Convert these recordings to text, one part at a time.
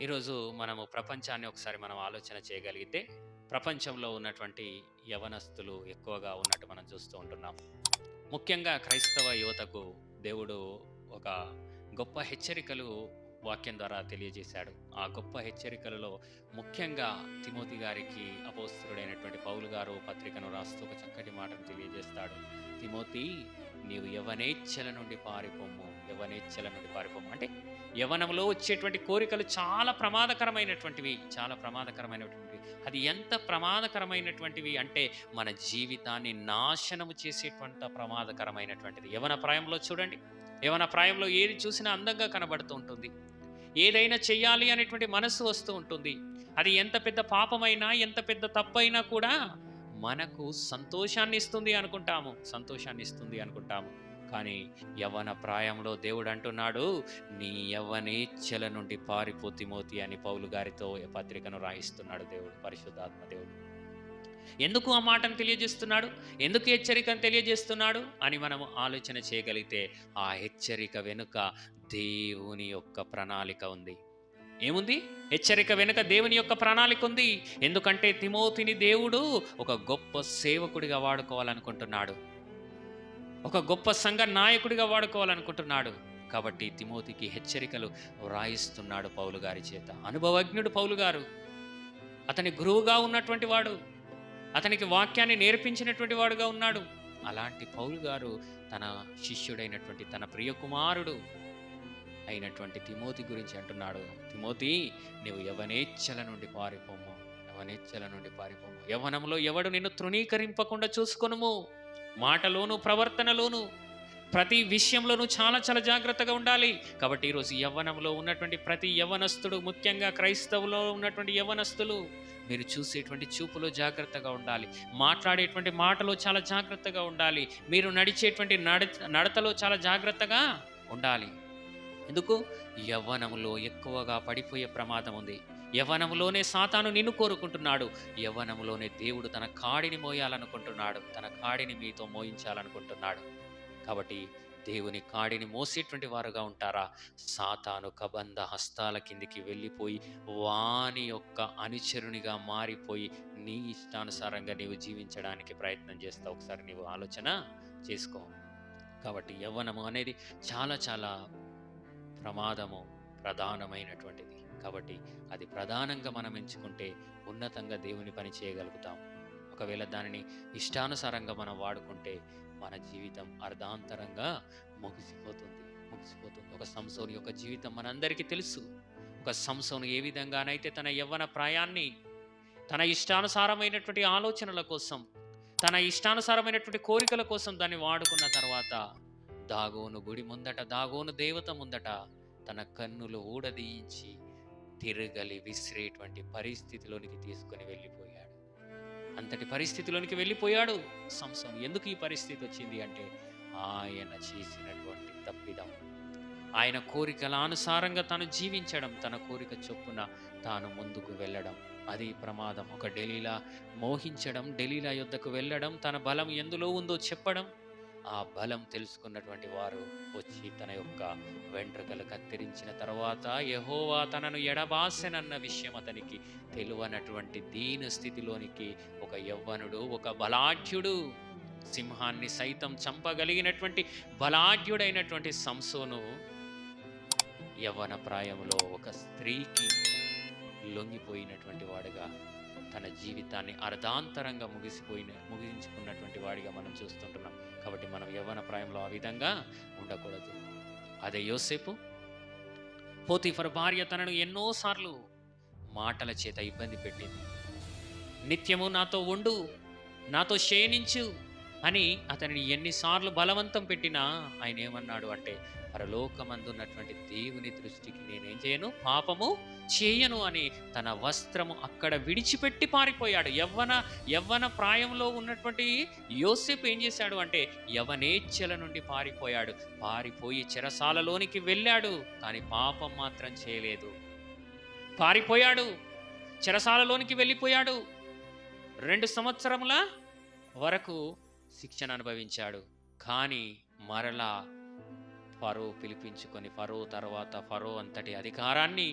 ఈరోజు మనము ప్రపంచాన్ని ఒకసారి మనం ఆలోచన చేయగలిగితే ప్రపంచంలో ఉన్నటువంటి యవనస్తులు ఎక్కువగా ఉన్నట్టు మనం చూస్తూ ఉంటున్నాం. ముఖ్యంగా క్రైస్తవ యువతకు దేవుడు ఒక గొప్ప హెచ్చరికలు వాక్యం ద్వారా తెలియజేశాడు. ఆ గొప్ప హెచ్చరికలలో ముఖ్యంగా తిమోతి గారికి అపోస్తుడైనటువంటి పౌలు గారు పత్రికను రాస్తూ ఒక చక్కటి మాటను తెలియజేస్తాడు. తిమోతి నీవు యవనేచ్ఛల నుండి పారిపోము యవనేచ్ఛల నుండి పారిపోము అంటే యవనంలో వచ్చేటువంటి కోరికలు చాలా ప్రమాదకరమైనటువంటివి చాలా ప్రమాదకరమైనటువంటివి. అది ఎంత ప్రమాదకరమైనటువంటివి అంటే మన జీవితాన్ని నాశనము చేసేటువంటి ప్రమాదకరమైనటువంటిది. యవన ప్రాయంలో చూడండి. యవన ప్రాయంలో ఏది చూసినా అందంగా కనబడుతూ ఉంటుంది. ఏదైనా చెయ్యాలి అనేటువంటి మనసు వస్తూ ఉంటుంది. అది ఎంత పెద్ద పాపమైనా ఎంత పెద్ద తప్పైనా కూడా మనకు సంతోషాన్ని ఇస్తుంది అనుకుంటాము. సంతోషాన్ని ఇస్తుంది అనుకుంటాము. కానీ యవ్వన ప్రాయంలో దేవుడు అంటున్నాడు నీ యవ్వనేచ్ఛల నుండి పారిపోతిమోతి అని పౌలు గారితో పత్రికను రాయిస్తున్నాడు దేవుడు పరిశుద్ధాత్మ దేవుడు. ఎందుకు ఆ మాటను తెలియజేస్తున్నాడు? ఎందుకు హెచ్చరికను తెలియజేస్తున్నాడు? అని మనము ఆలోచన చేయగలిగితే ఆ హెచ్చరిక వెనుక దేవుని యొక్క ప్రణాళిక ఉంది. ఏముంది? హెచ్చరిక వెనుక దేవుని యొక్క ప్రణాళిక ఉంది. ఎందుకంటే తిమోతిని దేవుడు ఒక గొప్ప సేవకుడిగా వాడుకోవాలనుకుంటున్నాడు. ఒక గొప్ప సంఘ నాయకుడిగా వాడుకోవాలనుకుంటున్నాడు. కాబట్టి తిమోతికి హెచ్చరికలు వ్రాయిస్తున్నాడు పౌలు గారి చేత. అనుభవజ్ఞుడు పౌలు గారు. అతని గురువుగా ఉన్నటువంటి వాడు. అతనికి వాక్యాన్ని నేర్పించినటువంటి వాడుగా ఉన్నాడు. అలాంటి పౌలు గారు తన శిష్యుడైనటువంటి తన ప్రియ కుమారుడు అయినటువంటి తిమోతి గురించి అంటున్నాడు. తిమోతి నీవు యవనేచ్ఛల నుండి పారిపోము. యవనేచ్ఛల నుండి పారిపోము. యవనంలో ఎవడు నిన్ను తృణీకరింపకుండా చూసుకొనుము? మాటలోను ప్రవర్తనలోను ప్రతి విషయంలోనూ చాలా చాలా జాగ్రత్తగా ఉండాలి. కాబట్టి ఈరోజు యవ్వనంలో ఉన్నటువంటి ప్రతి యవనస్తుడు ముఖ్యంగా క్రైస్తవులో ఉన్నటువంటి యవనస్తులు మీరు చూసేటువంటి చూపులో జాగ్రత్తగా ఉండాలి. మాట్లాడేటువంటి మాటలో చాలా జాగ్రత్తగా ఉండాలి. మీరు నడిచేటువంటి నడ నడతలో చాలా జాగ్రత్తగా ఉండాలి. ఎందుకు? యవ్వనంలో ఎక్కువగా పడిపోయే ప్రమాదం ఉంది. యవ్వనములోనే సాతాను నిన్ను కోరుకుంటున్నాడు. యవ్వనములోనే దేవుడు తన కాడిని మోయాలనుకుంటున్నాడు. తన కాడిని మీతో మోయించాలనుకుంటున్నాడు. కాబట్టి దేవుని కాడిని మోసేటువంటి వారుగా ఉంటారా? సాతాను కబంధ హస్తాల కిందికి వెళ్ళిపోయి వాని యొక్క అనుచరునిగా మారిపోయి నీ ఇష్టానుసారంగా నీవు జీవించడానికి ప్రయత్నం చేస్తావు. ఒకసారి నీవు ఆలోచన చేసుకో. కాబట్టి యవ్వనము అనేది చాలా చాలా ప్రమాదము ప్రధానమైనటువంటిది. కాబట్టి అది ప్రధానంగా మనం ఎంచుకుంటే ఉన్నతంగా దేవుని పని చేయగలుగుతాం. ఒకవేళ దానిని ఇష్టానుసారంగా మనం వాడుకుంటే మన జీవితం అర్ధాంతరంగా ముగిసిపోతుంది ముగిసిపోతుంది. ఒక సంసోని యొక్క జీవితం మనందరికీ తెలుసు. ఒక సంసోను ఏ విధంగానైతే తన యవ్వన ప్రాయాన్ని తన ఇష్టానుసారమైనటువంటి ఆలోచనల కోసం తన ఇష్టానుసారమైనటువంటి కోరికల కోసం దాన్ని వాడుకున్న తర్వాత దాగోను గుడి ముందట దాగోను దేవత ముందట తన కన్నులు ఊడదీయించి తిరగలి విసిరేటువంటి పరిస్థితిలోనికి తీసుకొని వెళ్ళిపోయాడు. అంతటి పరిస్థితిలోనికి వెళ్ళిపోయాడు సంసం ఎందుకు ఈ పరిస్థితి వచ్చింది అంటే ఆయన చేసినటువంటి తప్పిదం. ఆయన కోరికల అనుసారంగా తాను జీవించడం తన కోరిక చొప్పున తాను ముందుకు వెళ్ళడం. అది ప్రమాదం. ఒక డెలీలా మోహించడం డెలీలా యుద్ధకు వెళ్ళడం తన బలం ఎందులో ఉందో చెప్పడం. ఆ బలం తెలుసుకున్నటువంటి వారు వచ్చి తన యొక్క వెంట్రుకలు కత్తిరించిన తర్వాత యహోవా తనను ఎడబాసెనన్న విషయం అతనికి తెలివనటువంటి దీన స్థితిలోనికి ఒక యవ్వనుడు ఒక బలాఢ్యుడు సింహాన్ని సైతం చంపగలిగినటువంటి బలాఢ్యుడైనటువంటి సంసోను యవ్వన ప్రాయంలో ఒక స్త్రీకి లొంగిపోయినటువంటి వాడుగా తన జీవితాన్ని అర్ధాంతరంగా ముగిసిపోయిన ముగించుకున్నటువంటి వాడిగా మనం చూస్తుంటున్నాం. కాబట్టి మనం యవ్వన ప్రాయంలో ఆ విధంగా ఉండకూడదు. అదే యోసేపు పోతీఫర్ భార్య తనను ఎన్నోసార్లు మాటల చేత ఇబ్బంది పెట్టింది. నిత్యము నాతో ఉండు నాతో శయనించు అని అతనిని ఎన్నిసార్లు బలవంతం పెట్టినా ఆయన ఏమన్నాడు అంటే పరలోకమందున్నటువంటి దేవుని దృష్టికి నేనేం చేయను? పాపము చేయను అని తన వస్త్రము అక్కడ విడిచిపెట్టి పారిపోయాడు. యవ్వన యవ్వన ప్రాయంలో ఉన్నటువంటి యోసేపు ఏం చేశాడు అంటే యవనేచ్ఛల నుండి పారిపోయాడు. పారిపోయి చెరసాలలోనికి వెళ్ళాడు కానీ పాపం మాత్రం చేయలేదు. పారిపోయాడు చెరసాలలోనికి వెళ్ళిపోయాడు. రెండు సంవత్సరముల వరకు శిక్షణ అనుభవించాడు. కానీ మరలా ఫరో పిలిపించుకొని ఫరో తర్వాత ఫరో అంతటి అధికారాన్ని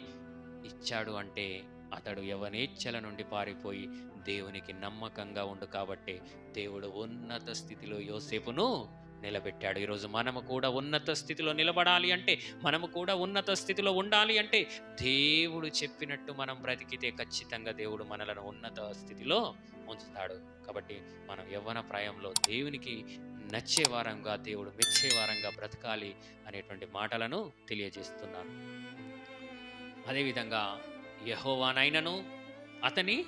ఇచ్చాడు అంటే అతడు యవనేచ్ఛల నుండి పారిపోయి దేవునికి నమ్మకంగా ఉండు కాబట్టి దేవుడు ఉన్నత స్థితిలో యోసేపును నిలబెట్టాడు. ఈరోజు మనము కూడా ఉన్నత స్థితిలో నిలబడాలి అంటే మనము కూడా ఉన్నత స్థితిలో ఉండాలి అంటే దేవుడు చెప్పినట్టు మనం బ్రతికితే ఖచ్చితంగా దేవుడు మనలను ఉన్నత స్థితిలో ఉంచుతాడు. కాబట్టి మనం యవ్వన ప్రాయంలో దేవునికి నచ్చే వారంగా దేవుడు మెచ్చే వారంగా బ్రతకాలి అనేటువంటి మాటలను తెలియజేస్తున్నాను. అదేవిధంగా యహోవానైనను అతని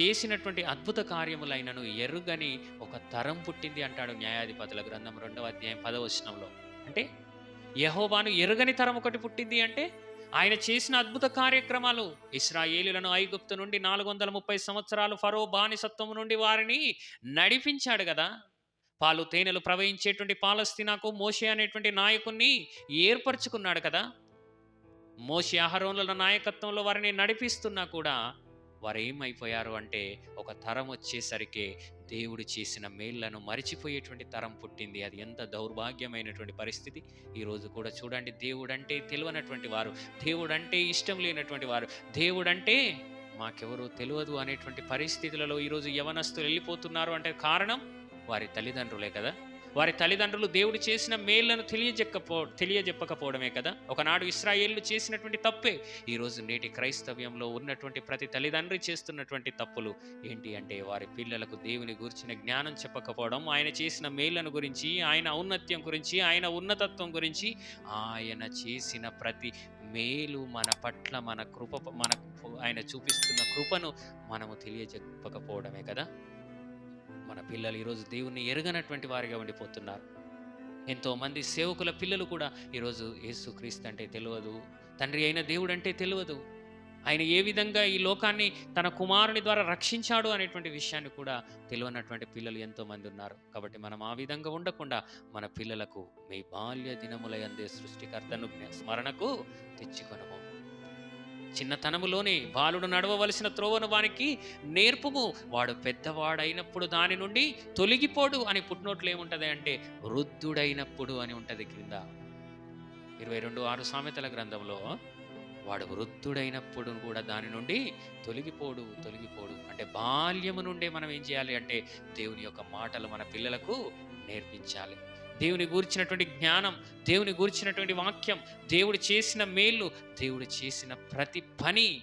చేసినటువంటి అద్భుత కార్యములైనను ఎరుగని ఒక తరం పుట్టింది అంటాడు న్యాయాధిపతుల గ్రంథం రెండవ అధ్యాయం పదవచనంలో అంటే యహోవాను ఎరుగని తరం ఒకటి పుట్టింది అంటే ఆయన చేసిన అద్భుత కార్యక్రమాలు ఇస్రాయేలులను ఐగుప్తు నుండి నాలుగు వందల ముప్పై సంవత్సరాలు ఫరో బానిసత్వం నుండి వారిని నడిపించాడు కదా. పాలు తేనెలు ప్రవహించేటువంటి పాలస్తీనాకు మోషే అనేటువంటి నాయకుణ్ణి ఏర్పరచుకున్నాడు కదా. మోషే అహరోనుల నాయకత్వంలో వారిని నడిపిస్తున్నా కూడా వారు ఏమైపోయారు అంటే ఒక తరం వచ్చేసరికి దేవుడు చేసిన మేళ్ళను మరిచిపోయేటువంటి తరం పుట్టింది. అది ఎంత దౌర్భాగ్యమైనటువంటి పరిస్థితి. ఈరోజు కూడా చూడండి దేవుడంటే తెలియనటువంటి వారు దేవుడంటే ఇష్టం లేనటువంటి వారు దేవుడంటే మాకెవరూ తెలియదు అనేటువంటి పరిస్థితులలో ఈరోజు యవనస్తులు వెళ్ళిపోతున్నారు అంటే కారణం వారి తల్లిదండ్రులే కదా? వారి తల్లిదండ్రులు దేవుడు చేసిన మేళ్ళను తెలియజెక్కపో తెలియజెప్పకపోవడమే కదా? ఒకనాడు ఇస్రాయేళ్ళు చేసినటువంటి తప్పే. ఈరోజు నేటి క్రైస్తవ్యంలో ఉన్నటువంటి ప్రతి తల్లిదండ్రి చేస్తున్నటువంటి తప్పులు ఏంటి అంటే వారి పిల్లలకు దేవుని గురించిన జ్ఞానం చెప్పకపోవడం ఆయన చేసిన మేళ్ళను గురించి ఆయన ఔన్నత్యం గురించి ఆయన ఉన్నతత్వం గురించి ఆయన చేసిన ప్రతి మేలు మన పట్ల మన కృప మన ఆయన చూపిస్తున్న కృపను మనము తెలియజెప్పకపోవడమే కదా? మన పిల్లలు ఈరోజు దేవుణ్ణి ఎరగనటువంటి వారిగా ఉండిపోతున్నారు. ఎంతోమంది సేవకుల పిల్లలు కూడా ఈరోజు యేసుక్రీస్తు అంటే తెలియదు. తండ్రి అయిన దేవుడు అంటే తెలియదు. ఆయన ఏ విధంగా ఈ లోకాన్ని తన కుమారుని ద్వారా రక్షించాడు అనేటువంటి విషయాన్ని కూడా తెలియనటువంటి పిల్లలు ఎంతోమంది ఉన్నారు. కాబట్టి మనం ఆ విధంగా ఉండకుండా మన పిల్లలకు మీ బాల్య దినముల అందే సృష్టికర్తను స్మరణకు తెచ్చుకొనము. చిన్నతనములోనే బాలుడు నడవవలసిన త్రోవను వానికి నేర్పుము. వాడు పెద్దవాడైనప్పుడు దాని నుండి తొలగిపోడు అని పుట్టినోట్లు ఏముంటది అంటే వృద్ధుడైనప్పుడు అని ఉంటది క్రింద. ఇరవై రెండు ఆరు సామెతల గ్రంథంలో వాడు వృద్ధుడైనప్పుడు కూడా దాని నుండి తొలగిపోడు తొలగిపోడు. అంటే బాల్యము నుండే మనం ఏం చేయాలి అంటే దేవుని యొక్క మాటలు మన పిల్లలకు నేర్పించాలి. దేవుని గూర్చినటువంటి జ్ఞానం దేవుని గూర్చినటువంటి వాక్యం దేవుడు చేసిన మేలు దేవుడు చేసిన ప్రతి పని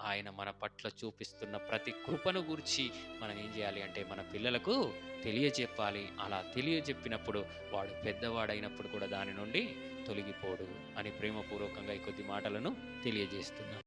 ఆయన మన పట్ల చూపిస్తున్న ప్రతి కృపను గురించి మనం ఏం చేయాలి అంటే మన పిల్లలకు తెలియజెప్పాలి. అలా తెలియజెప్పినప్పుడు వాడు పెద్దవాడైనప్పుడు కూడా దాని నుండి తొలగిపోడు అని ప్రేమపూర్వకంగా ఈ కొద్ది మాటలను తెలియజేస్తున్నాను.